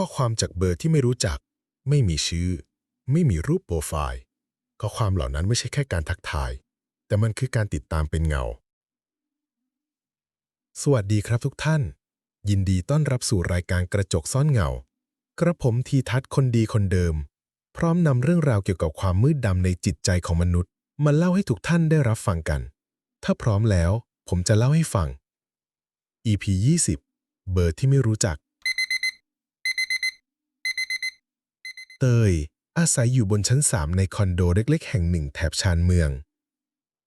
ข้อความจากเบอร์ที่ไม่รู้จัก ไม่มีชื่อ ไม่มีรูปโปรไฟล์ ข้อความเหล่านั้นไม่ใช่แค่การทักทาย แต่มันคือการติดตามเป็นเงา สวัสดีครับทุกท่าน ยินดีต้อนรับสู่รายการกระจกซ่อนเงา กระผมทีทัศน์คนดีคนเดิม พร้อมนำเรื่องราวเกี่ยวกับความมืดดำในจิตใจของมนุษย์ มาเล่าให้ทุกท่านได้รับฟังกัน ถ้าพร้อมแล้ว ผมจะเล่าให้ฟัง EP 20 เบอร์ที่ไม่รู้จัก เตย อาศัยอยู่บนชั้น 3 ในคอนโดเล็กๆ แห่งหนึ่งแถบชานเมือง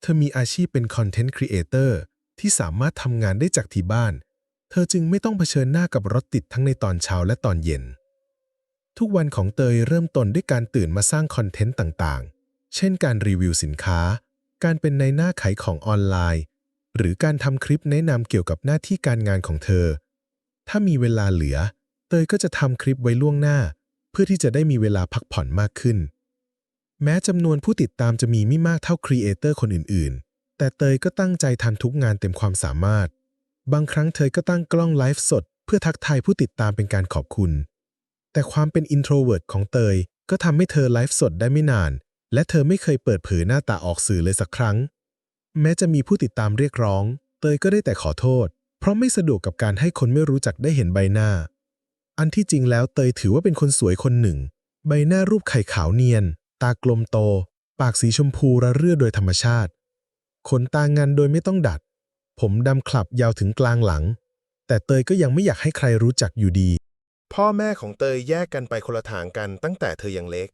เธอมีอาชีพเป็นคอนเทนต์ครีเอเตอร์ที่สามารถทำงานได้จากที่บ้าน เธอจึงไม่ต้องเผชิญหน้ากับรถติดทั้งในตอนเช้าและตอนเย็น ทุกวันของเตยเริ่มต้นด้วยการตื่นมาสร้างคอนเทนต์ต่างๆ เช่นการรีวิวสินค้า การเป็นในหน้าขายของออนไลน์ หรือการทำคลิปแนะนำเกี่ยวกับหน้าที่การงานของเธอ ถ้ามีเวลาเหลือ เตยก็จะทำคลิปไว้ล่วงหน้า เพื่อที่จะได้มีเวลาพักผ่อนมากขึ้น แม้จำนวนผู้ติดตามจะมีไม่มากเท่าครีเอเตอร์คนอื่นๆ แต่เตยก็ตั้งใจทำทุกงานเต็มความสามารถ บางครั้งเธอก็ตั้งกล้องไลฟ์สด เพื่อทักทายผู้ติดตามเป็นการขอบคุณ แต่ความเป็นอินโทรเวิร์ตของเตยก็ทำให้เธอไลฟ์สดได้ไม่นาน และเธอไม่เคยเปิดเผยหน้าตาออกสื่อเลยสักครั้ง แม้จะมีผู้ติดตามเรียกร้อง เตยก็ได้แต่ขอโทษ เพราะไม่สะดวกกับการให้คนไม่รู้จักได้เห็นใบหน้า อันที่จริงแล้วเตยถือว่าเป็นคนสวยคนหนึ่ง ใบหน้ารูปไข่ขาวเนียน ตากลมโต ปากสีชมพูระเรื่อโดยธรรมชาติขนตางานโดยไม่ต้องดัด ผมดำคลับยาวถึงกลางหลัง แต่เตยก็ยังไม่อยากให้ใครรู้จักอยู่ดี พ่อแม่ของเตยแยกกันไปคนละทางกันตั้งแต่เธอยังเล็ก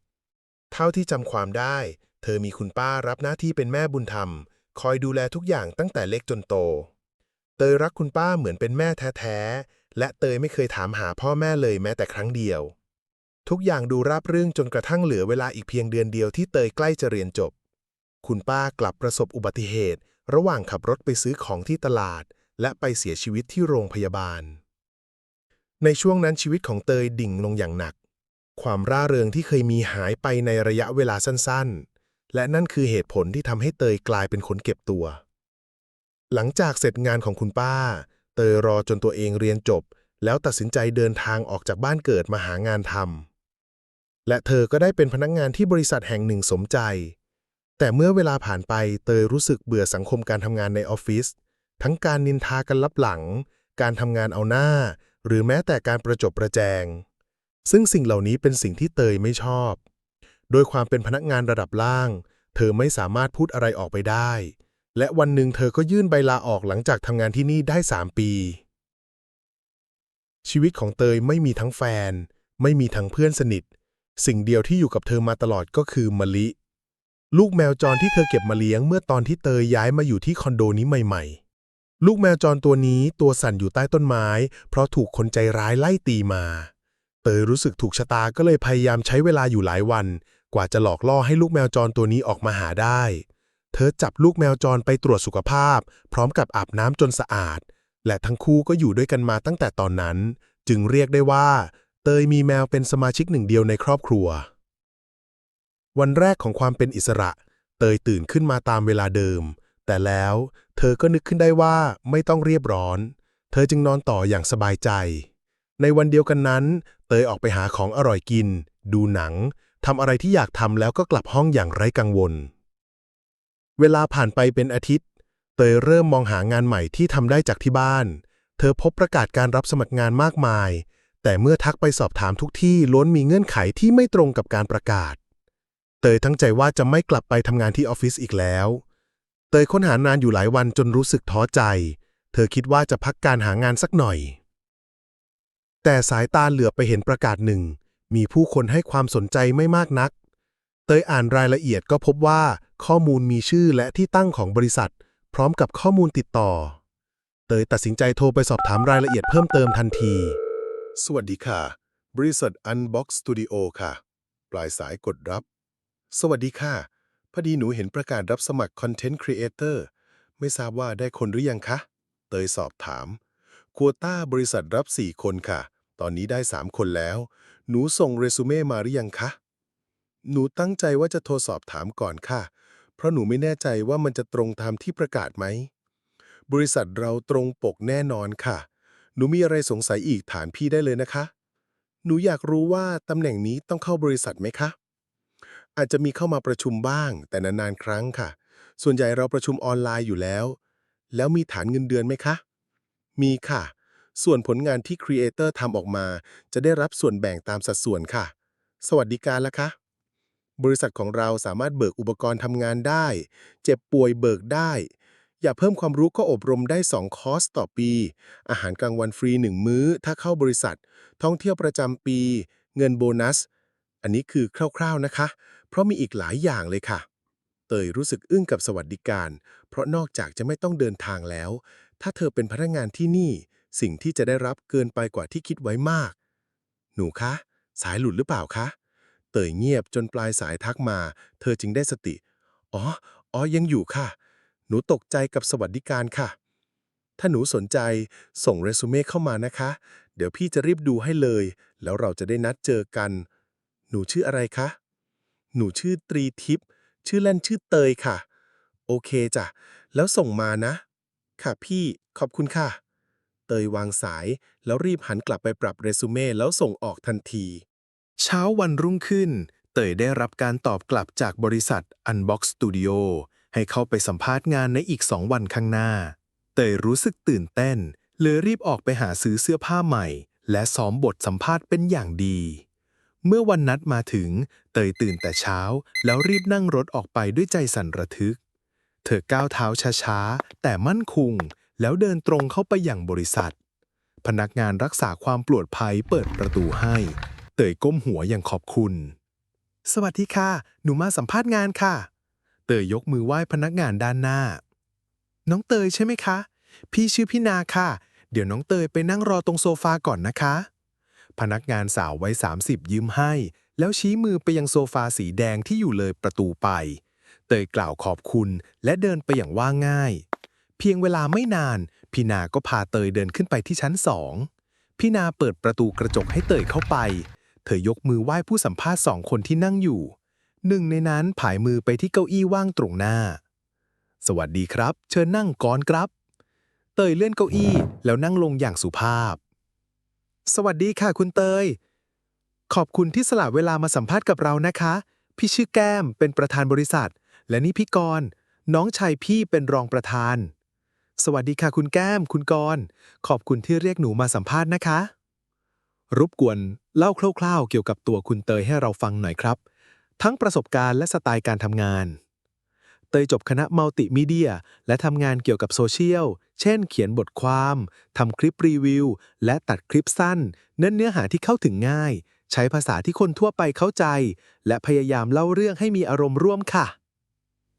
เท่าที่จำความได้ เธอมีคุณป้ารับหน้าที่เป็นแม่บุญธรรม คอยดูแลทุกอย่างตั้งแต่เล็กจนโต เตยรักคุณป้าเหมือนเป็นแม่แท้ๆ และเตยไม่เคยถามหาพ่อแม่เลยแม้แต่ครั้งเดียว ทุกอย่างดูราบรื่นจนกระทั่งเหลือเวลาอีกเพียงเดือนเดียวที่เตยใกล้จะเรียนจบ คุณป้ากลับประสบอุบัติเหตุ ระหว่างขับรถไปซื้อของที่ตลาด และไปเสียชีวิตที่โรงพยาบาล ในช่วงนั้นชีวิตของเตยดิ่งลงอย่างหนัก ความร่าเริงที่เคยมีหายไปในระยะเวลาสั้นๆ และนั่นคือเหตุผลที่ทำให้เตยกลายเป็นคนเก็บตัว หลังจากเสร็จงานของคุณป้า เตยรอจนตัวเองเรียนจบ แล้วตัดสินใจเดินทางออกจากบ้านเกิดมาหางานทำและเธอก็ได้เป็นพนักงานที่บริษัทแห่งหนึ่งสมใจ แต่เมื่อเวลาผ่านไปเตยรู้สึกเบื่อสังคมการทำงานในออฟฟิศทั้งการนินทากันลับหลัง การทำงานเอาหน้า หรือแม้แต่การประจบประแจง ซึ่งสิ่งเหล่านี้เป็นสิ่งที่เตยไม่ชอบ โดยความเป็นพนักงานระดับล่าง เธอไม่สามารถพูดอะไรออกไปได้ และวันหนึ่งเธอก็ยื่นใบลาออกหลังจากทำงานที่นี่ได้ 3 ปี ชีวิตของเตยไม่มีทั้งแฟน ไม่มีทั้งเพื่อนสนิท สิ่งเดียวที่อยู่กับเธอมาตลอดก็คือมะลิ ลูกแมวจรที่เธอเก็บมาเลี้ยงเมื่อตอนที่เตยย้ายมาอยู่ที่คอนโดนี้ใหม่ ๆ ลูกแมวจรตัวนี้ตัวสั่นอยู่ใต้ต้นไม้ เพราะถูกคนใจร้ายไล่ตีมา เตยรู้สึกถูกชะตาก็เลยพยายามใช้เวลาอยู่หลายวัน กว่าจะหลอกล่อให้ลูกแมวจรตัวนี้ออกมาหาได้ เธอจับลูกแมวจรไปตรวจสุขภาพ พร้อมกับอาบน้ำจนสะอาด และทั้งคู่ก็อยู่ด้วยกันมาตั้งแต่ตอนนั้น จึงเรียกได้ว่า เตยมีแมวเป็นสมาชิกหนึ่งเดียวในครอบครัว วันแรกของความเป็นอิสระ เตยตื่นขึ้นมาตามเวลาเดิม แต่แล้วเธอก็นึกขึ้นได้ว่าไม่ต้องเรียบร้อน เธอจึงนอนต่ออย่างสบายใจ ในวันเดียวกันนั้น เตยออกไปหาของอร่อยกิน ดูหนังทำอะไรที่อยากทำแล้วก็กลับห้องอย่างไร้กังวล เวลาผ่านไปเป็นอาทิตย์ เตยเริ่มมองหางานใหม่ที่ทำได้จากที่บ้าน เธอพบประกาศการรับสมัครงานมากมาย แต่เมื่อทักไปสอบถามทุกที่ล้วนมีเงื่อนไขที่ไม่ตรงกับการประกาศ เตยทั้งใจว่าจะไม่กลับไปทำงานที่ออฟฟิศอีกแล้ว เตยค้นหานานอยู่หลายวันจนรู้สึกท้อใจ เธอคิดว่าจะพักการหางานสักหน่อย แต่สายตาเหลือบไปเห็นประกาศหนึ่ง มีผู้คนให้ความสนใจไม่มากนัก เตยอ่านรายละเอียดก็พบว่าข้อมูลมีชื่อและที่ตั้งของบริษัท พร้อมกับข้อมูลติดต่อ เตยตัดสินใจโทรไปสอบถามรายละเอียดเพิ่มเติมทันที สวัสดีค่ะ บริษัท Unbox Studio ค่ะ ปลายสายกดรับ สวัสดีค่ะ พอดีหนูเห็นประกาศรับสมัคร Content Creator ไม่ทราบว่าได้คนหรือยังคะ เตยสอบถามควต้าบริษัทรับ 4 คนค่ะ ตอนนี้ได้ 3 คนแล้ว หนูส่งเรซูเม่มาหรือยังคะ หนูตั้งใจว่าจะโทรสอบถามก่อนค่ะ เพราะหนูไม่แน่ใจว่ามันจะตรงตามที่ประกาศไหม บริษัทเราตรงปกแน่นอนค่ะ หนูมีอะไรสงสัยอีกถามพี่ได้เลยนะคะ หนูอยากรู้ว่าตำแหน่งนี้ต้องเข้าบริษัทไหมคะ อาจจะมีเข้ามาประชุมบ้าง แต่นานๆครั้งค่ะ ส่วนใหญ่เราประชุมออนไลน์อยู่แล้ว แล้วมีฐานเงินเดือนไหมคะ มีค่ะ ส่วนผลงานที่ครีเอเตอร์ทำออกมา จะได้รับส่วนแบ่งตามสัดส่วนค่ะ สวัสดิการละคะ บริษัทของเราสามารถเบิกอุปกรณ์ทำงานได้ เจ็บป่วยเบิกได้ อยากเพิ่มความรู้ก็อบรมได้ 2 คอร์สต่อปี อาหารกลางวันฟรี 1 มื้อ ถ้าเข้าบริษัท ท่องเที่ยวประจำปี เงินโบนัส อันนี้คือคร่าวๆนะคะ เพราะมีอีกหลายอย่างเลยค่ะ เตยรู้สึกอึ้งกับสวัสดิการ เพราะนอกจากจะไม่ต้องเดินทางแล้ว ถ้าเธอเป็นพนักงานที่นี่ สิ่งที่จะได้รับเกินไปกว่าที่คิดไว้มาก หนูคะ สายหลุดหรือเปล่าคะ เตยเงียบจนปลายสายทักมา เธอจึงได้สติ อ๋อ อ๋อ ยังอยู่ค่ะ หนูตกใจกับสวัสดิการค่ะ ถ้าหนูสนใจส่งเรซูเม่เข้ามานะคะ เดี๋ยวพี่จะรีบดูให้เลย แล้วเราจะได้นัดเจอกัน หนูชื่ออะไรคะ หนูชื่อตรีทิพย์ ชื่อเล่นชื่อเตยค่ะ โอเคจ้ะ แล้วส่งมานะ ค่ะพี่ ขอบคุณค่ะ เตยวางสายแล้วรีบหันกลับไปปรับเรซูเม่แล้วส่งออกทันที เช้าวันรุ่งขึ้น เตยได้รับการตอบกลับจากบริษัท Unbox Studio ให้เข้าไปสัมภาษณ์งานในอีกสองวันข้างหน้า เตยรู้สึกตื่นเต้นเลยรีบออกไปหาซื้อเสื้อผ้าใหม่ และซ้อมบทสัมภาษณ์เป็นอย่างดี เมื่อวันนัดมาถึง เตยตื่นแต่เช้า แล้วรีบนั่งรถออกไปด้วยใจสั่นระทึก เธอก้าวเท้าช้าๆ แต่มั่นคง แล้วเดินตรงเข้าไปอย่างบริษัท พนักงานรักษาความปลอดภัยเปิดประตูให้ เตยก้มหัวอย่างขอบคุณ สวัสดีค่ะ หนูมาสัมภาษณ์งานค่ะ เตยยกมือไหว้พนักงานด้านหน้า น้องเตยใช่ไหมคะ พี่ชื่อพี่นาค่ะ เดี๋ยวน้องเตยไปนั่งรอตรงโซฟาก่อนนะคะ พนักงานสาววัย30ยิ้มให้ แล้วชี้มือไปยังโซฟาสีแดงที่อยู่เลยประตูไป เตยกล่าวขอบคุณและเดินไปอย่างว่าง่าย เพียงเวลาไม่นาน พี่นาก็พาเตยเดินขึ้นไปที่ชั้นสองพี่นาเปิดประตูกระจกให้เตยเข้าไป เธอยกมือไหว้ผู้สัมภาษณ์สองคนที่นั่งอยู่ หนึ่งในนั้นผายมือไปที่เก้าอี้ว่างตรงหน้า สวัสดีครับ เชิญนั่งก่อนครับ เตยเลื่อนเก้าอี้แล้วนั่งลงอย่างสุภาพ สวัสดีค่ะคุณเตย ขอบคุณที่สละเวลามาสัมภาษณ์กับเรานะคะ พี่ชื่อแก้มเป็นประธานบริษัท และนี่พี่กรณ์น้องชายพี่เป็นรองประธาน สวัสดีค่ะคุณแก้ม คุณกรณ์ขอบคุณที่เรียกหนูมาสัมภาษณ์นะคะ รบกวนเล่าคร่าวๆ เกี่ยวกับตัวคุณเตยให้เราฟังหน่อยครับ ทั้งประสบการณ์และสไตล์การทำงาน เตยจบคณะมัลติมีเดีย และทำงานเกี่ยวกับโซเชียล เช่น เขียนบทความทำคลิปรีวิว และตัดคลิปสั้น เน้นเนื้อหาที่เข้าถึงง่าย ใช้ภาษาที่คนทั่วไปเข้าใจ และพยายามเล่าเรื่องให้มีอารมณ์ร่วมค่ะ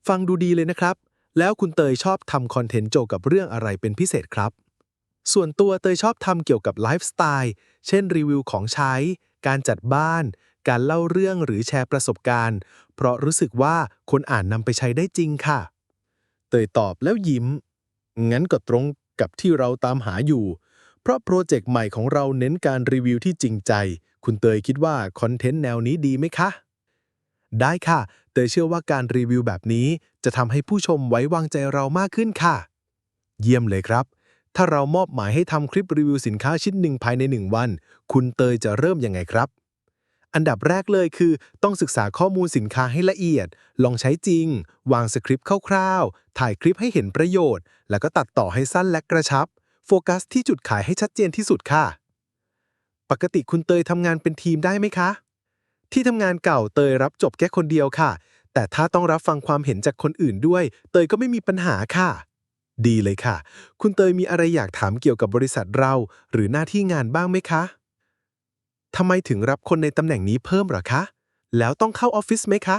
ฟังดูดีเลยนะครับ แล้วคุณเตยชอบทำคอนเทนต์เกี่ยวกับเรื่องอะไรเป็นพิเศษครับ ส่วนตัวเตยชอบทำเกี่ยวกับไลฟ์สไตล์เช่นรีวิวของใช้ การจัดบ้าน การเล่าเรื่องหรือแชร์ประสบการณ์ เพราะรู้สึกว่าคนอ่านนำไปใช้ได้จริงค่ะ เตยตอบแล้วยิ้ม งั้นก็ตรงกับที่เราตามหาอยู่ เพราะโปรเจกต์ใหม่ของเราเน้นการรีวิวที่จริงใจ คุณเตยคิดว่าคอนเทนต์แนวนี้ดีไหมคะ ได้ค่ะ เตยเชื่อว่าการรีวิวแบบนี้จะทำให้ผู้ชมไว้วางใจเรามากขึ้นค่ะ เยี่ยมเลยครับ ถ้าเรามอบหมายให้ทำคลิปรีวิวสินค้าชิ้นหนึ่งภายในหนึ่งวัน คุณเตยจะเริ่มยังไงครับ อันดับแรกเลยคือ ต้องศึกษาข้อมูลสินค้าให้ละเอียด ลองใช้จริง วางสคริปต์คร่าวๆ ถ่ายคลิปให้เห็นประโยชน์ แล้วก็ตัดต่อให้สั้นและกระชับ โฟกัสที่จุดขายให้ชัดเจนที่สุดค่ะ ปกติคุณเตยทำงานเป็นทีมได้ไหมคะ ที่ทำงานเก่าเตยรับจบแค่คนเดียวค่ะ แต่ถ้าต้องรับฟังความเห็นจากคนอื่นด้วย เตยก็ไม่มีปัญหาค่ะ ดีเลยค่ะ คุณเตยมีอะไรอยากถามเกี่ยวกับบริษัทเรา หรือหน้าที่งานบ้างไหมคะทำไมถึงรับคนในตำแหน่งนี้เพิ่มหรอคะ แล้วต้องเข้าออฟฟิศไหมคะ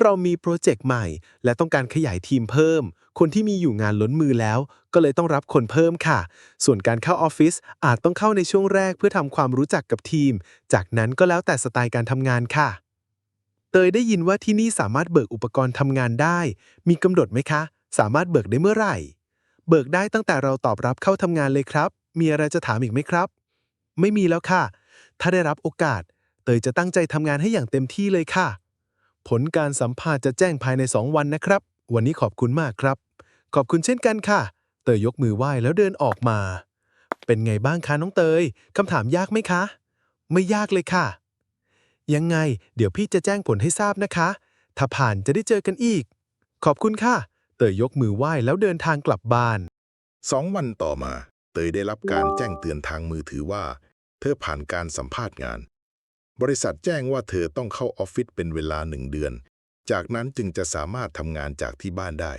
เรามีโปรเจกต์ใหม่ และต้องการขยายทีมเพิ่ม คนที่มีอยู่งานล้นมือแล้ว ก็เลยต้องรับคนเพิ่มค่ะ ส่วนการเข้าออฟฟิศอาจต้องเข้าในช่วงแรกเพื่อทำความรู้จักกับทีม จากนั้นก็แล้วแต่สไตล์การทำงานค่ะ เตยได้ยินว่าที่นี่สามารถเบิกอุปกรณ์ทำงานได้ มีกำหนดไหมคะ สามารถเบิกได้เมื่อไหร่ เบิกได้ตั้งแต่เราตอบรับเข้าทำงานเลยครับ มีอะไรจะถามอีกไหมครับ ไม่มีแล้วค่ะ ถ้าได้รับโอกาส เตยจะตั้งใจทำงานให้อย่างเต็มที่เลยค่ะ ผลการสัมภาษณ์จะแจ้งภายใน 2 วันนะครับ วันนี้ขอบคุณมากครับ ขอบคุณเช่นกันค่ะ เตยยกมือไหว้แล้วเดินออกมา เป็นไงบ้างคะน้องเตยคำถามยากไหมคะ ไม่ยากเลยค่ะ ยังไง เดี๋ยวพี่จะแจ้งผลให้ทราบนะคะ ถ้าผ่านจะได้เจอกันอีก ขอบคุณค่ะ เตยยกมือไหว้แล้วเดินทางกลับบ้าน สองวันต่อมา เตยได้รับการแจ้งเตือนทางมือถือว่า เธอผ่านการสัมภาษณ์งาน บริษัทแจ้งว่าเธอต้องเข้าออฟฟิศเป็นเวลาหนึ่งเดือน จากนั้นจึงจะสามารถทำงานจากที่บ้านได้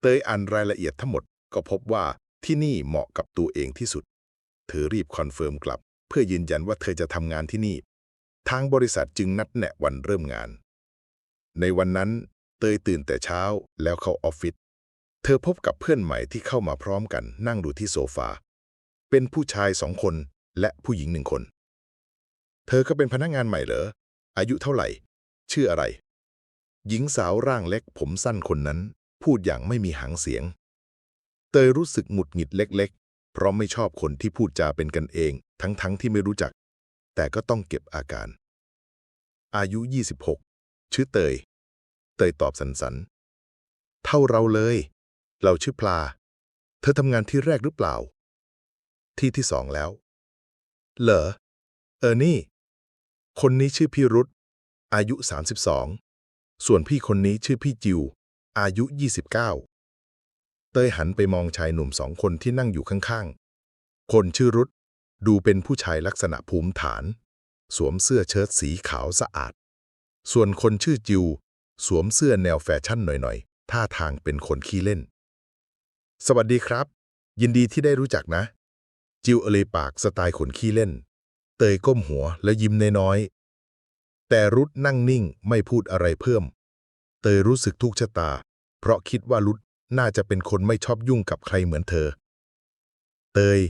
เตยอ่านรายละเอียดทั้งหมดก็พบว่าที่นี่เหมาะกับตัวเองที่สุด เธอรีบคอนเฟิร์มกลับ เพื่อยืนยันว่าเธอจะทำงานที่นี่ ทางบริษัทจึงนัดแนะวันเริ่มงาน ในวันนั้น เตยตื่นแต่เช้าแล้วเข้าออฟฟิศ เธอพบกับเพื่อนใหม่ที่เข้ามาพร้อมกันนั่งดูที่โซฟา เป็นผู้ชายสองคนและผู้หญิงหนึ่งคน เธอก็เป็นพนักงานใหม่เหรอ อายุเท่าไหร่ ชื่ออะไร หญิงสาวร่างเล็กผมสั้นคนนั้น พูดอย่างไม่มีหางเสียง เตยรู้สึกหงุดหงิดเล็ก ๆ เพราะไม่ชอบคนที่พูดจาเป็นกันเอง ทั้งๆทที่ไม่รู้จัก แต่ก็ต้องเก็บอาการ อายุ 26 ชื่อเตย เตยตอบสันๆเท่าเราเลย เราชื่อปลา เธอทำงานที่แรกหรือเปล่า ที่ที่สองแล้ว เหรอ เออนี่ คนนี้ชื่อพี่รุธอายุ 32 ส่วนพี่คนนี้ชื่อพี่จิว อายุ 29 เต้ยหันไปมองชายหนุ่มสองคนที่นั่งอยู่ข้างๆ คนชื่อรุธดูเป็นผู้ชายลักษณะภูมิฐาน สวมเสื้อเชิ้ตสีขาวสะอาด ส่วนคนชื่อจิว สวมเสื้อแนวแฟชั่นหน่อยๆ ท่าทางเป็นคนขี้เล่น สวัสดีครับ ยินดีที่ได้รู้จักนะ จิวเอเลยปากสไตล์ขนขี้เล่น เตยก้มหัวและยิ้มน้อยๆ แต่รุดนั่งนิ่งไม่พูดอะไรเพิ่ม เตยรู้สึกทุกข์ชะตา เพราะคิดว่ารุดน่าจะเป็นคนไม่ชอบยุ่งกับใครเหมือนเธอ เตย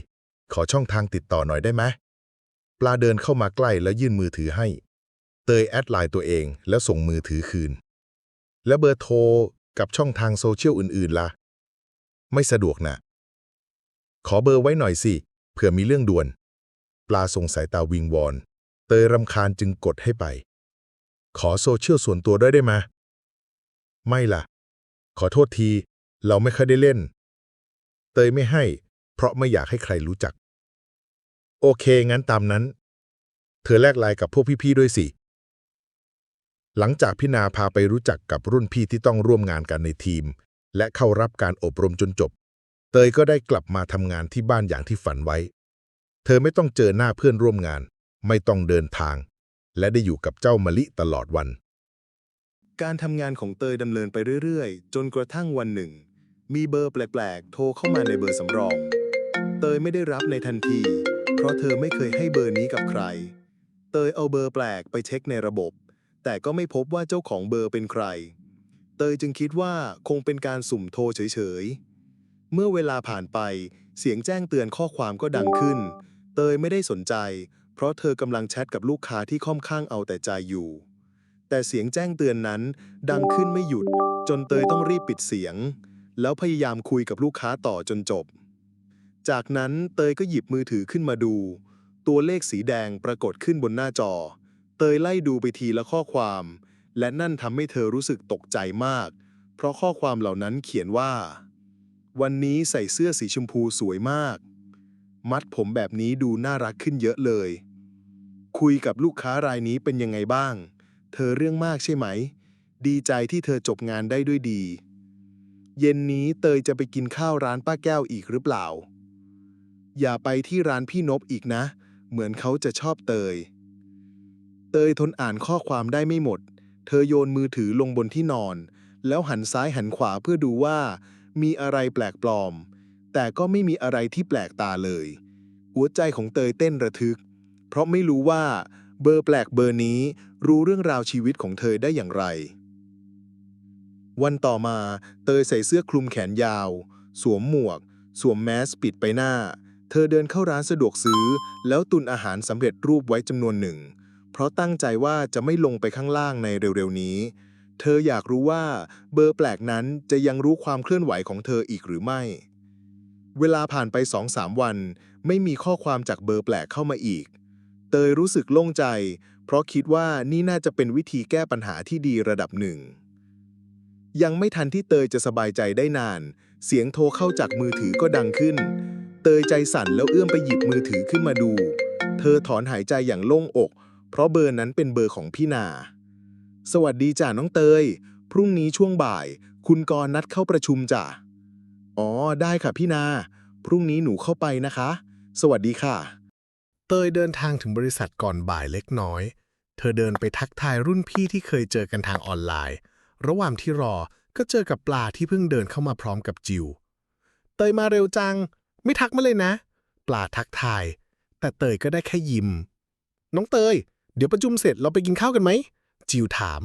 ขอช่องทางติดต่อหน่อยได้ไหมปลาเดินเข้ามาใกล้แล้วยื่นมือถือให้ เตยแอดไลน์ตัวเองแล้วส่งมือถือคืน แล้วเบอร์โทรกับช่องทางโซเชียลอื่นๆล่ะ ไม่สะดวกนะ ขอเบอร์ไว้หน่อยสิ เผื่อมีเรื่องด่วน ปลาส่งสายตาวิงวอน เตยรำคาญจึงกดให้ไป ขอโซเชียลส่วนตัวด้วยได้ไหมไม่ล่ะ ขอโทษที เราไม่เคยได้เล่น เตยไม่ให้ เพราะไม่อยากให้ใครรู้จัก โอเค งั้นตามนั้น เธอแลกไลน์กับพวกพี่ๆด้วยสิ หลังจากพี่นาพาไปรู้จักกับรุ่นพี่ที่ต้องร่วมงานกันในทีม และเข้ารับการอบรมจนจบ เตยก็ได้กลับมาทำงานที่บ้านอย่างที่ฝันไว้ เธอไม่ต้องเจอหน้าเพื่อนร่วมงาน ไม่ต้องเดินทาง และได้อยู่กับเจ้ามะลิตลอดวัน การทำงานของเตยดำเนินไปเรื่อยๆ จนกระทั่งวันหนึ่ง มีเบอร์แปลกๆ โทรเข้ามาในเบอร์สำรอง เตยไม่ได้รับในทันที เพราะเธอไม่เคยให้เบอร์นี้กับใคร เตยเอาเบอร์แปลกไปเช็คในระบบ แต่ก็ไม่พบว่าเจ้าของเบอร์เป็นใคร เตยจึงคิดว่าคงเป็นการสุ่มโทรเฉยๆ เมื่อเวลาผ่านไปเสียงแจ้งเตือนข้อความก็ดังขึ้น เตยไม่ได้สนใจ เพราะเธอกำลังแชทกับลูกค้าที่ค่อนข้างเอาแต่ใจอยู่ แต่เสียงแจ้งเตือนนั้น ดังขึ้นไม่หยุด จนเตยต้องรีบปิดเสียง แล้วพยายามคุยกับลูกค้าต่อจนจบ จากนั้นเตยก็หยิบมือถือขึ้นมาดู ตัวเลขสีแดงปรากฏขึ้นบนหน้าจอ เตยไล่ดูไปทีละข้อความ และนั่นทำให้เธอรู้สึกตกใจมาก เพราะข้อความเหล่านั้นเขียนว่า วันนี้ใส่เสื้อสีชมพูสวยมาก มัดผมแบบนี้ดูน่ารักขึ้นเยอะเลย คุยกับลูกค้ารายนี้เป็นยังไงบ้าง เธอเรื่องมากใช่ไหม ดีใจที่เธอจบงานได้ด้วยดี เย็นนี้เตยจะไปกินข้าวร้านป้าแก้วอีกหรือเปล่า อย่าไปที่ร้านพี่นบอีกนะ เหมือนเขาจะชอบเตย เตยทนอ่านข้อความได้ไม่หมด เธอโยนมือถือลงบนที่นอน แล้วหันซ้ายหันขวาเพื่อดูว่า มีอะไรแปลกปลอม แต่ก็ไม่มีอะไรที่แปลกตาเลย หัวใจของเตยเต้นระทึก เพราะไม่รู้ว่า เบอร์แปลกเบอร์นี้รู้เรื่องราวชีวิตของเธอได้อย่างไร วันต่อมาเตยใส่เสื้อคลุมแขนยาว สวมหมวก สวมแมสปิดไปหน้า เธอเดินเข้าร้านสะดวกซื้อ แล้วตุนอาหารสำเร็จรูปไว้จำนวนหนึ่ง เพราะตั้งใจว่าจะไม่ลงไปข้างล่างในเร็วๆนี้ เธออยากรู้ว่าเบอร์แปลกนั้นจะยังรู้ความเคลื่อนไหวของเธออีกหรือไม่ เวลาผ่านไปสองสามวัน ไม่มีข้อความจากเบอร์แปลกเข้ามาอีก เตยรู้สึกโล่งใจ เพราะคิดว่านี่น่าจะเป็นวิธีแก้ปัญหาที่ดีระดับหนึ่ง ยังไม่ทันที่เตยจะสบายใจได้นาน เสียงโทรเข้าจากมือถือก็ดังขึ้น เตยใจสั่นแล้วเอื้อมไปหยิบมือถือขึ้นมาดู เธอถอนหายใจอย่างโล่งอกเพราะเบอร์นั้นเป็นเบอร์ของพี่นา สวัสดีจ้ะน้องเตย พรุ่งนี้ช่วงบ่าย คุณกรณ์นัดเข้าประชุมจ้ะอ๋อ ได้ค่ะพี่นา พรุ่งนี้หนูเข้าไปนะคะ สวัสดีค่ะ เตยเดินทางถึงบริษัทก่อนบ่ายเล็กน้อย เธอเดินไปทักทายรุ่นพี่ที่เคยเจอกันทางออนไลน์ ระหว่างที่รอก็เจอกับปลาที่เพิ่งเดินเข้ามาพร้อมกับจิว เตยมาเร็วจัง ไม่ทักมาเลยนะ ปลาทักทาย แต่เตยก็ได้แค่ยิ้ม น้องเตย เดี๋ยวประชุมเสร็จเราไปกินข้าวกันไหม จิวถาม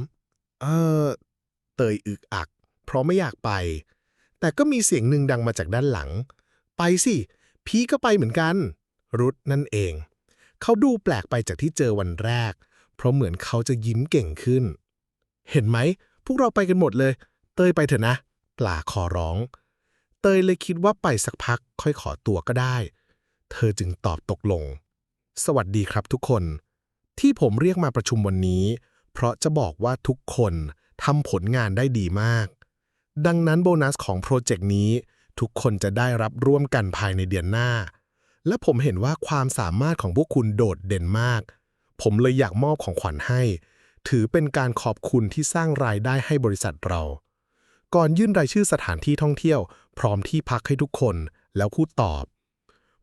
เออ เตยอึกอัก เพราะไม่อยากไป แต่ก็มีเสียงหนึ่งดังมาจากด้านหลัง ไปสิ พี่ก็ไปเหมือนกัน รุดนั่นเอง เขาดูแปลกไปจากที่เจอวันแรก เพราะเหมือนเขาจะยิ้มเก่งขึ้น เห็นไหม พวกเราไปกันหมดเลย เตยไปเถอะนะ ปลาขอร้อง เตยเลยคิดว่าไปสักพักค่อยขอตัวก็ได้ เธอจึงตอบตกลง สวัสดีครับทุกคน ที่ผมเรียกมาประชุมวันนี้ เพราะจะบอกว่าทุกคนทำผลงานได้ดีมาก ดังนั้นโบนัสของโปรเจกต์นี้ ทุกคนจะได้รับร่วมกันภายในเดือนหน้า และผมเห็นว่าความสามารถของพวกคุณโดดเด่นมาก ผมเลยอยากมอบของขวัญให้ ถือเป็นการขอบคุณที่สร้างรายได้ให้บริษัทเรา ก่อนยื่นรายชื่อสถานที่ท่องเที่ยว พร้อมที่พักให้ทุกคนแล้วพูดตอบ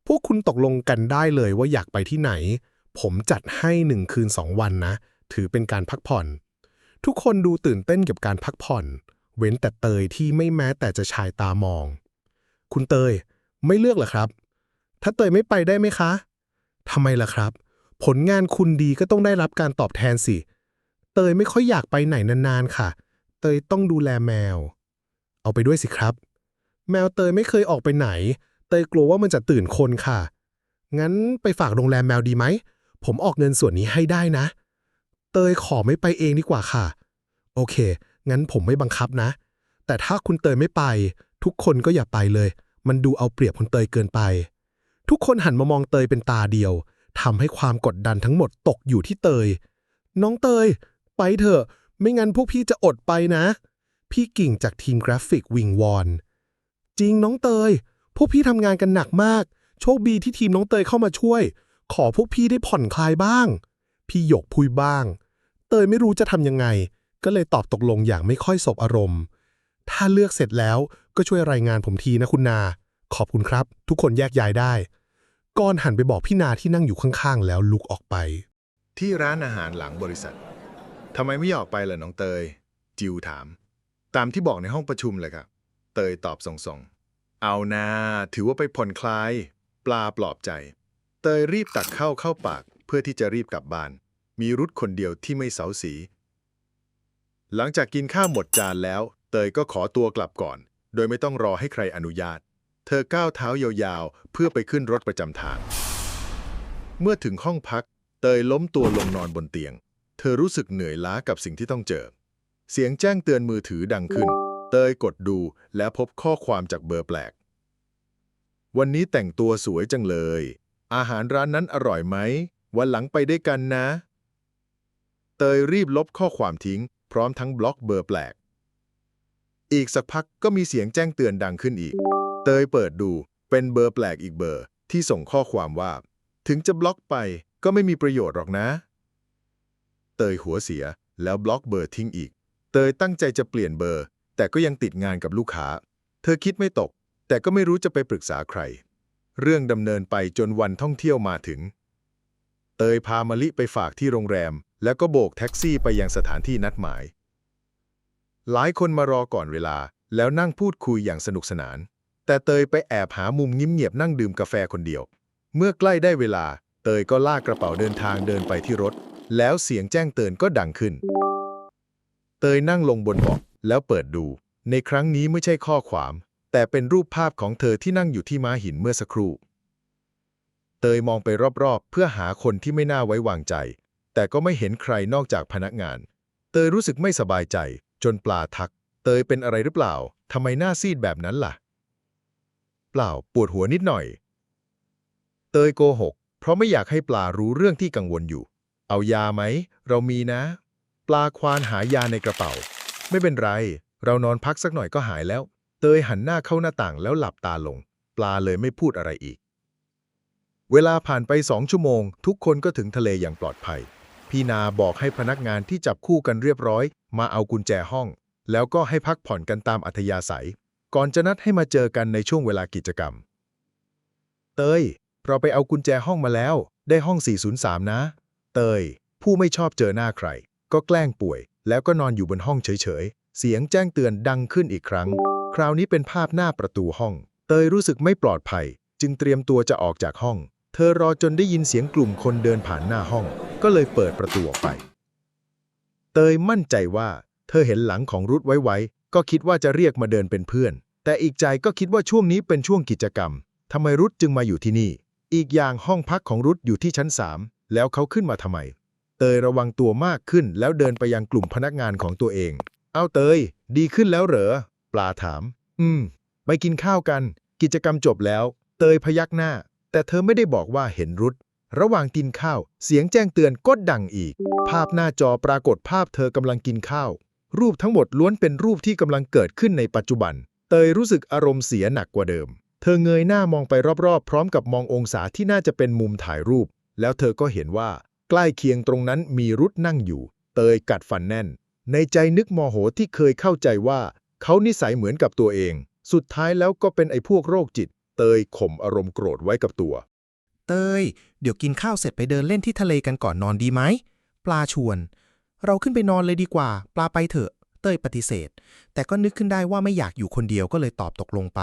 พวกคุณตกลงกันได้เลยว่าอยากไปที่ไหน ผมจัดให้หนึ่งคืนสองวันนะ ถือเป็นการพักผ่อน ทุกคนดูตื่นเต้นกับการพักผ่อน เว้นแต่เตยที่ไม่แม้แต่จะชายตามอง คุณเตย ไม่เลือกเหรอครับ ถ้าเตยไม่ไปได้ไหมคะทำไมล่ะครับ ผลงานคุณดีก็ต้องได้รับการตอบแทนสิ เตยไม่ค่อยอยากไปไหนนานๆค่ะ เตยต้องดูแลแมว เอาไปด้วยสิครับ แมวเตยไม่เคยออกไปไหน เตยกลัวว่ามันจะตื่นคนค่ะ งั้นไปฝากโรงแรมแมวดีไหม ผมออกเงินส่วนนี้ให้ได้นะ เตยขอไม่ไปเองดีกว่าค่ะ โอเค งั้นผมไม่บังคับนะ แต่ถ้าคุณเตยไม่ไป ทุกคนก็อย่าไปเลย มันดูเอาเปรียบคุณเตยเกินไป ทุกคนหันมามองเตยเป็นตาเดียวทำให้ความกดดันทั้งหมดตกอยู่ที่เตย น้องเตย ไปเถอะ ไม่งั้นพวกพี่จะอดไปนะ พี่กิ่งจากทีมกราฟิกวิงวอน จริงน้องเตย พวกพี่ทำงานกันหนักมาก โชคดีที่ทีมน้องเตยเข้ามาช่วย ขอพวกพี่ได้ผ่อนคลายบ้าง พี่หยกพูดบ้าง เตยไม่รู้จะทำยังไง ก็เลยตอบตกลงอย่างไม่ค่อยสบอารมณ์ ถ้าเลือกเสร็จแล้วก็ช่วยรายงานผมทีนะคุณนา ขอบคุณครับ ทุกคนแยกย้ายได้ก่อนหันไปบอกพี่นาที่นั่งอยู่ข้างๆ แล้วลุกออกไป ที่ร้านอาหารหลังบริษัททำไมไม่ออกไปล่ะน้องเตย จิวถาม ตามที่บอกในห้องประชุมเลยครับ เตยตอบส่งๆเอานาถือว่าไปผ่อนคลาย ปลาปลอบใจ ตยรีบตักข้าวเข้าปาก เพื่อที่จะรีบกลับบ้าน มีรุดคนเดียวที่ไม่เสาสี หลังจากกินข้าวหมดจานแล้ว เตยก็ขอตัวกลับก่อน โดยไม่ต้องรอให้ใครอนุญาต เธอก้าวเท้ายาวๆ เพื่อไปขึ้นรถประจำทาง เมื่อถึงห้องพัก เตยล้มตัวลงนอนบนเตียง เธอรู้สึกเหนื่อยล้ากับสิ่งที่ต้องเจอ เสียงแจ้งเตือนมือถือดังขึ้น เตยกดดูและพบข้อความจากเบอร์แปลก วันนี้แต่งตัวสวยจังเลย อาหารร้านนั้นอร่อยไหม วันหลังไปได้วยกันนะ เตยรีบลบข้อความทิ้ง พร้อมทั้งบล็อกเบอร์แปลก อีกสักพักก็มีเสียงแจ้งเตือนดังขึ้นอีก เตยเปิดดูเป็นเบอร์แปลกอีกเบอร์ ที่ส่งข้อความว่า ถึงจะบล็อกไปก็ไม่มีประโยชน์หรอกนะ เตยหัวเสียแล้วบล็อกเบอร์ทิ้งอีก เตยตั้งใจจะเปลี่ยนเบอร์ แต่ก็ยังติดงานกับลูกค้า เธอคิดไม่ตก แต่ก็ไม่รู้จะไปปรึกษาใคร เรื่องดำเนินไปจนวันท่องเที่ยวมาถึง เตยพามะลิไปฝากที่โรงแรม แล้วก็โบกแท็กซี่ไปยังสถานที่นัดหมาย หลายคนมารอก่อนเวลา แล้วนั่งพูดคุยอย่างสนุกสนาน แต่เตยไปแอบหามุมเงียบๆนั่งดื่มกาแฟคนเดียว เมื่อใกล้ได้เวลา เตยก็ลากกระเป๋าเดินทางเดินไปที่รถ แล้วเสียงแจ้งเตือนก็ดังขึ้น เตยนั่งลงบนเบาะแล้วเปิดดู ในครั้งนี้ไม่ใช่ข้อความ แต่เป็นรูปภาพของเธอที่นั่งอยู่ที่ม้าหินเมื่อสักครู่ เตยมองไปรอบๆ เพื่อหาคนที่ไม่น่าไว้วางใจ แต่ก็ไม่เห็นใครนอกจากพนักงาน เตยรู้สึกไม่สบายใจ จนปลาทัก เตยเป็นอะไรหรือเปล่าทำไมหน้าซีดแบบนั้นล่ะ เปล่าปวดหัวนิดหน่อย เตยโกหก เพราะไม่อยากให้ปลารู้เรื่องที่กังวลอยู่ เอายาไหม เรามีนะ ปลาควานหายาในกระเป๋า ไม่เป็นไร เรานอนพักสักหน่อยก็หายแล้ว เตยหันหน้าเข้าหน้าต่างแล้วหลับตาลง ปลาเลยไม่พูดอะไรอีก เวลาผ่านไปสองชั่วโมง ทุกคนก็ถึงทะเลอย่างปลอดภัย พี่นาบอกให้พนักงานที่จับคู่กันเรียบร้อย มาเอากุญแจห้อง แล้วก็ให้พักผ่อนกันตามอัธยาศัย ก่อนจะนัดให้มาเจอกันในช่วงเวลากิจกรรม เตย เราไปเอากุญแจห้องมาแล้ว ได้ห้อง 403 นะ เตย ผู้ไม่ชอบเจอหน้าใคร ก็แกล้งป่วย แล้วก็นอนอยู่บนห้องเฉยๆ เสียงแจ้งเตือนดังขึ้นอีกครั้ง คราวนี้เป็นภาพหน้าประตูห้อง เตยรู้สึกไม่ปลอดภัย จึงเตรียมตัวจะออกจากห้อง เธอรอจนได้ยินเสียงกลุ่มคนเดินผ่านหน้าห้อง ก็เลยเปิดประตูออกไป เตยมั่นใจว่า เธอเห็นหลังของรุดไว้ๆก็คิดว่าจะเรียกมาเดินเป็นเพื่อน แต่อีกใจก็คิดว่าช่วงนี้เป็นช่วงกิจกรรมทำไมรุดจึงมาอยู่ที่นี่ อีกอย่างห้องพักของรุดอยู่ที่ชั้นสามแล้วเขาขึ้นมาทำไม เตยระวังตัวมากขึ้นแล้วเดินไปยังกลุ่มพนักงานของตัวเอง เอาเตย ดีขึ้นแล้วเหรอ ลาถาม อืม ไปกินข้าวกัน กิจกรรมจบแล้ว เตยพยักหน้า แต่เธอไม่ได้บอกว่าเห็นรุด ระหว่างกินข้าว เสียงแจ้งเตือนก็ดังอีก ภาพหน้าจอปรากฏภาพเธอกำลังกินข้าว รูปทั้งหมดล้วนเป็นรูปที่กำลังเกิดขึ้นในปัจจุบัน เตยรู้สึกอารมณ์เสียหนักกว่าเดิม เธอเงยหน้ามองไปรอบๆ พร้อมกับมององศาที่น่าจะเป็นมุมถ่ายรูป แล้วเธอก็เห็นว่า ใกล้เคียงตรงนั้นมีรุดนั่งอยู่ เตยกัดฟันแน่นในใจนึกโมโหที่เคยเข้าใจว่า เขานิสัยเหมือนกับตัวเอง สุดท้ายแล้วก็เป็นไอ้พวกโรคจิต เตยข่มอารมณ์โกรธไว้กับตัว เตย เดี๋ยวกินข้าวเสร็จไปเดินเล่นที่ทะเลกันก่อนนอนดีไหม ปลาชวน เราขึ้นไปนอนเลยดีกว่า ปลาไปเถอะ เตยปฏิเสธ แต่ก็นึกขึ้นได้ว่าไม่อยากอยู่คนเดียวก็เลยตอบตกลงไป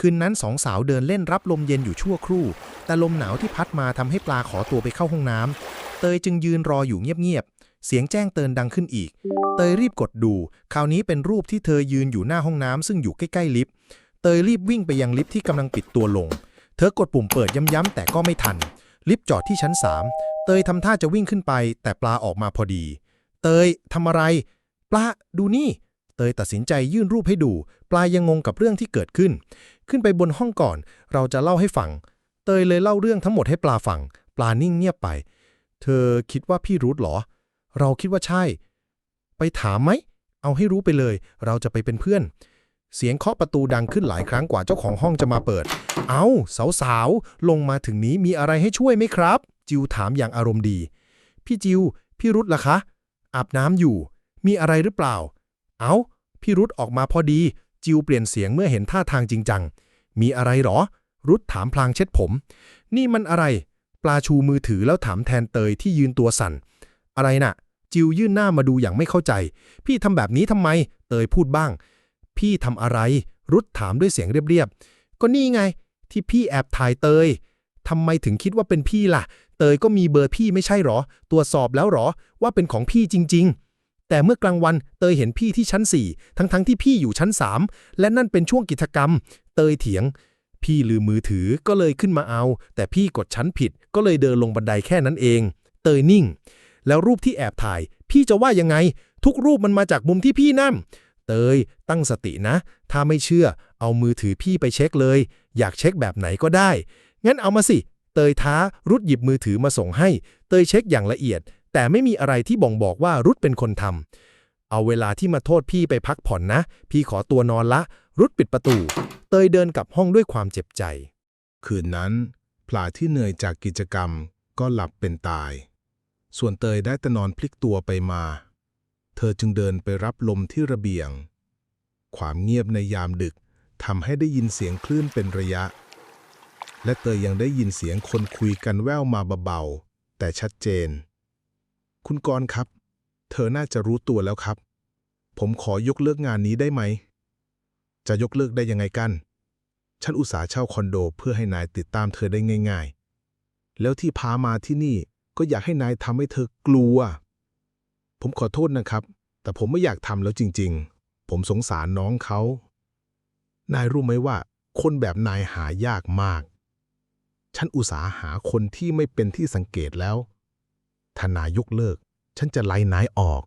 คืนนั้นสองสาวเดินเล่นรับลมเย็นอยู่ชั่วครู่ แต่ลมหนาวที่พัดมาทำให้ปลาขอตัวไปเข้าห้องน้ำเตยจึงยืนรออยู่เงียบๆ เสียงแจ้งเตือนดังขึ้นอีก เตยรีบกดดู คราวนี้เป็นรูปที่เธอยืนอยู่หน้าห้องน้ำซึ่งอยู่ใกล้ๆลิฟต์ เตยรีบวิ่งไปยังลิฟต์ที่กำลังปิดตัวลง เธอกดปุ่มเปิดย้ำๆแต่ก็ไม่ทัน ลิฟต์จอดที่ชั้น 3 เตยทำท่าจะวิ่งขึ้นไป แต่ปลาออกมาพอดี เตยทำอะไร ปลาดูนี่ เตยตัดสินใจยื่นรูปให้ดู ปลายังงงกับเรื่องที่เกิดขึ้น ขึ้นไปบนห้องก่อน เราจะเล่าให้ฟัง เตยเลยเล่าเรื่องทั้งหมดให้ปลาฟัง ปลานิ่งเงียบไป เธอคิดว่าพี่รู้หรอ เราคิดว่าใช่ ไปถามไหม เอาให้รู้ไปเลย เราจะไปเป็นเพื่อน เสียงเคาะประตูดังขึ้นหลายครั้งกว่าเจ้าของห้องจะมาเปิด เอาสาวๆ ลงมาถึงนี้มีอะไรให้ช่วยไหมครับ จิวถามอย่างอารมณ์ดี พี่จิว พี่รุธล่ะคะ อาบน้ำอยู่ มีอะไรหรือเปล่า เอาพี่รุธออกมาพอดี จิวเปลี่ยนเสียงเมื่อเห็นท่าทางจริงจัง มีอะไรหรอ รุธถามพลางเช็ดผม นี่มันอะไร ปลาชูมือถือแล้วถามแทนเตยที่ยืนตัวสั่น อะไรน่ะ จิวยื่นหน้ามาดูอย่างไม่เข้าใจ พี่ทำแบบนี้ทำไม เตยพูดบ้าง พี่ทำอะไร รุธถามด้วยเสียงเรียบๆ ก็นี่ไง ที่พี่แอบถ่ายเตยทำไมถึงคิดว่าเป็นพี่ล่ะ เตยก็มีเบอร์พี่ไม่ใช่หรอ ตรวจสอบแล้วหรอ ว่าเป็นของพี่จริง ๆแต่เมื่อกลางวันเตยเห็นพี่ที่ชั้น 4 ทั้งๆที่พี่อยู่ชั้น 3 และนั่นเป็นช่วงกิจกรรม เตยเถียง พี่ลืมมือถือก็เลยขึ้นมาเอา แต่พี่กดชั้นผิดก็เลยเดินลงบันไดแค่นั้นเอง เตยนิ่ง แล้วรูปที่แอบถ่าย พี่จะว่ายังไง ทุกรูปมันมาจากมุมที่พี่นั่งเตย ตั้งสตินะ ถ้าไม่เชื่อ เอามือถือพี่ไปเช็คเลย อยากเช็คแบบไหนก็ได้ งั้นเอามาสิ เตยท้า รุดหยิบมือถือมาส่งให้ เตยเช็คอย่างละเอียด แต่ไม่มีอะไรที่บ่งบอกว่ารุดเป็นคนทำเอาเวลาที่มาโทษพี่ไปพักผ่อนนะ พี่ขอตัวนอนละ รุดปิดประตู เตยเดินกลับห้องด้วยความเจ็บใจ คืนนั้นปลาที่เหนื่อยจากกิจกรรมก็หลับเป็นตาย ส่วนเตยได้แต่นอนพลิกตัวไปมา เธอจึงเดินไปรับลมที่ระเบียง ความเงียบในยามดึกทำให้ได้ยินเสียงคลื่นเป็นระยะ และเตยยังได้ยินเสียงคนคุยกันแว่วมาเบาๆ แต่ชัดเจน คุณกรครับ เธอน่าจะรู้ตัวแล้วครับ ผมขอยกเลิกงานนี้ได้ไหม จะยกเลิกได้ยังไงกัน ฉันอุตส่าห์เช่าคอนโดเพื่อให้นายติดตามเธอได้ง่าย ๆ แล้วที่พามาที่นี่ ก็อยากให้นายทำให้เธอกลัว ผมขอโทษนะครับ แต่ผมไม่อยากทำแล้วจริง ๆ ผมสงสารน้องเขา นายรู้ไหมว่า คนแบบนายหายากมาก ฉันอุตส่าห์หาคนที่ไม่เป็นที่สังเกตแล้วถ้านายยกเลิก ฉันจะไล่นายออก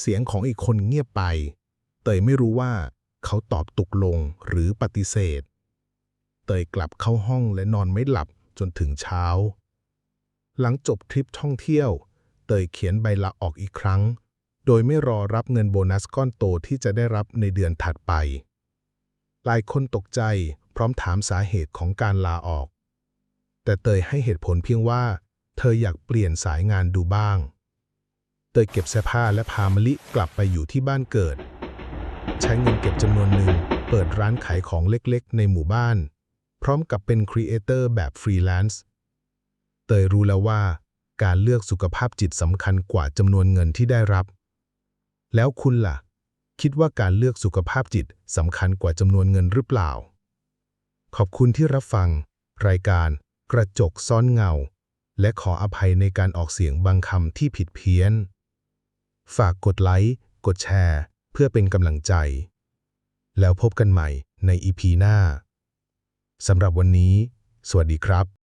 เสียงของอีกคนเงียบไป เตยไม่รู้ว่าเขาตอบตกลงหรือปฏิเสธ เตยกลับเข้าห้องและนอนไม่หลับจนถึงเช้า หลังจบทริปท่องเที่ยว เตยเขียนใบลาออกอีกครั้ง โดยไม่รอรับเงินโบนัสก้อนโตที่จะได้รับในเดือนถัดไป หลายคนตกใจพร้อมถามสาเหตุของการลาออก แต่เตยให้เหตุผลเพียงว่า เธออยากเปลี่ยนสายงานดูบ้าง เตยเก็บเสื้อผ้าและพามะลิกลับไปอยู่ที่บ้านเกิด ใช้เงินเก็บจำนวนหนึ่งเปิดร้านขายของเล็กๆ ในหมู่บ้าน พร้อมกับเป็นครีเอเตอร์แบบฟรีแลนซ์ เตยรู้แล้วว่า การเลือกสุขภาพจิตสำคัญกว่าจำนวนเงินที่ได้รับ แล้วคุณล่ะ คิดว่าการเลือกสุขภาพจิตสำคัญกว่าจำนวนเงินหรือเปล่า ขอบคุณที่รับฟัง รายการ กระจกซ้อนเงา และขออภัยในการออกเสียงบางคำที่ผิดเพี้ยน ฝากกดไลค์ กดแชร์ เพื่อเป็นกำลังใจ แล้วพบกันใหม่ในอีพีหน้าสำหรับวันนี้ สวัสดีครับ